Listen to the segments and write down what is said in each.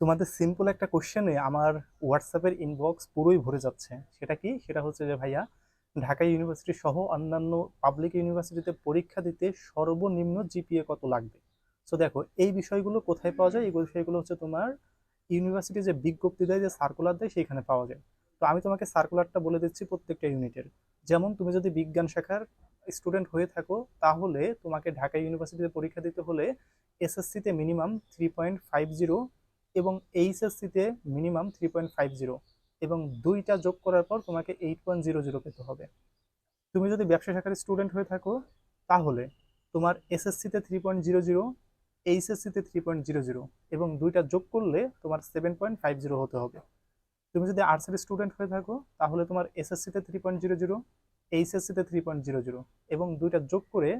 তোমাদের সিম্পল একটা কোশ্চেনে আমার হোয়াটসঅ্যাপের ইনবক্স পুরোই ভরে যাচ্ছে। সেটা কি? সেটা হচ্ছে যে, ভাইয়া, ঢাকা ইউনিভার্সিটি সহ অন্যান্য পাবলিক ইউনিভার্সিটিতে পরীক্ষা দিতে সর্বনিম্ন জিপিএ কত লাগবে? সো দেখো, এই বিষয়গুলো কোথায় পাওয়া যায়? এই বিষয়গুলো হচ্ছে তোমার ইউনিভার্সিটি যে বিজ্ঞপ্তি দেয়, যে সার্কুলার দেয়, সেইখানে পাওয়া যায়। তো আমি তোমাকে সার্কুলারটা বলে দিচ্ছি প্রত্যেকটা ইউনিটের যেমন, তুমি যদি বিজ্ঞান শাখার স্টুডেন্ট হয়ে থাকো, তাহলে তোমাকে ঢাকা ইউনিভার্সিটিতে পরীক্ষা দিতে হলে এসএসসিতে minimum three point five zero এবং এইচএসসিতে minimum three point five zero এবং দুইটা যোগ করার পর তোমাকে এইট পয়েন্ট জিরো জিরো পেতে হবে। তুমি যদি ব্যবসা শাখার স্টুডেন্ট হয়ে থাকো, তাহলে তোমার এসএসসিতে থ্রি পয়েন্ট জিরো জিরো এইচএসসিতে থ্রি পয়েন্ট জিরো জিরো এবং দুইটা যোগ করলে তোমার সেভেন পয়েন্ট ফাইভ জিরো হতে হবে। তুমি যদি আর্টসের স্টুডেন্ট হয়ে থাকো, তাহলে তোমার এসএসসিতে থ্রি পয়েন্ট জিরো জিরো এইচএসসিতে থ্রি পয়েন্ট জিরো জিরো এবং দুইটা যোগ করে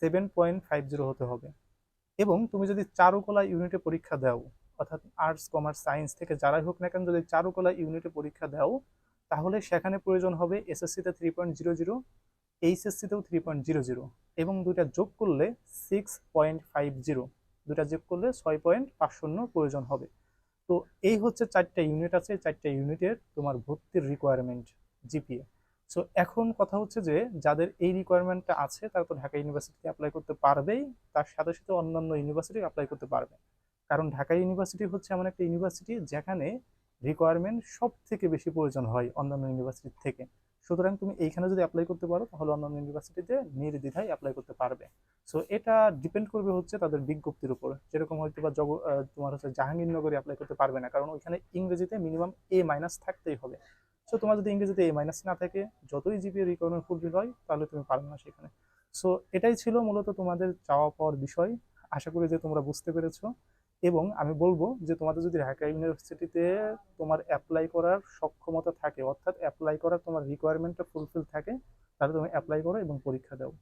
সেভেন পয়েন্ট ফাইভ জিরো হতে হবে। এবং তুমি যদি চারুকলা ইউনিটে পরীক্ষা দাও অর্থাৎ আর্টস কমার্স সায়েন্স থেকে যারাই হোক না কেন যদি চারুকলা ইউনিটে পরীক্ষা দাও, তাহলে সেখানে প্রয়োজন হবে এসএসসিতে থ্রি পয়েন্ট জিরো জিরো এইচএসসিতেও থ্রি পয়েন্ট জিরো জিরো এবং দুইটা যোগ করলে সিক্স পয়েন্ট ফাইভ জিরো দুটা যোগ করলে ছয় পয়েন্ট পাঁচ শূন্য প্রয়োজন হবে। তো এই হচ্ছে চারটা ইউনিট আছে, চারটা ইউনিটের তোমার ভর্তির রিকোয়ারমেন্ট জিপিএ সো এখন কথা হচ্ছে যে, যাদের এই রিকোয়ারমেন্টটা আছে, তারা তো ঢাকা ইউনিভার্সিটিতে অ্যাপ্লাই করতে পারবেই, তার সাথে সাথে অন্যান্য ইউনিভার্সিটি অ্যাপ্লাই করতে পারবে। কারণ ঢাকা ইউনিভার্সিটি হচ্ছে এমন একটা ইউনিভার্সিটি যেখানে রিকোয়ারমেন্ট সব থেকে বেশি প্রয়োজন হয় অন্যান্য ইউনিভার্সিটি থেকে। সুতরাং তুমি এইখানে যদি অ্যাপ্লাই করতে পারো, তাহলে অন্যান্য ইউনিভার্সিটিতে নির্দ্বিধায় অ্যাপ্লাই করতে পারবে। সো এটা ডিপেন্ড করবে হচ্ছে তাদের বিজ্ঞপ্তির উপর। যেরকম হয়তো বা জগ তোমার হচ্ছে জাহাঙ্গীরনগরে অ্যাপ্লাই করতে পারবে না, কারণ ওইখানে ইংরেজিতে মিনিমাম এ মাইনাস থাকতেই হবে। সো তোমার যদি ইংরেজিতে এ মাইনাস না থাকে, যতই জিপিএ রিকোয়ারমেন্ট ফুলফিল হয়, তাহলে তুমি পারবে না সেখানে। সো এটাই ছিল মূলত তোমাদের চাওয়া পাওয়ার বিষয়। আশা করি যে তোমরা বুঝতে পেরেছ। এবং আমি বলব যে তোমাদের যদি ঢাকা ইউনিভার্সিটিতে তোমার অ্যাপ্লাই করার সক্ষমতা থাকে, অর্থাৎ অ্যাপ্লাই করার তোমার রিকোয়ারমেন্টটা ফুলফিল থাকে, তাহলে তুমি অ্যাপ্লাই করো এবং পরীক্ষা দাও।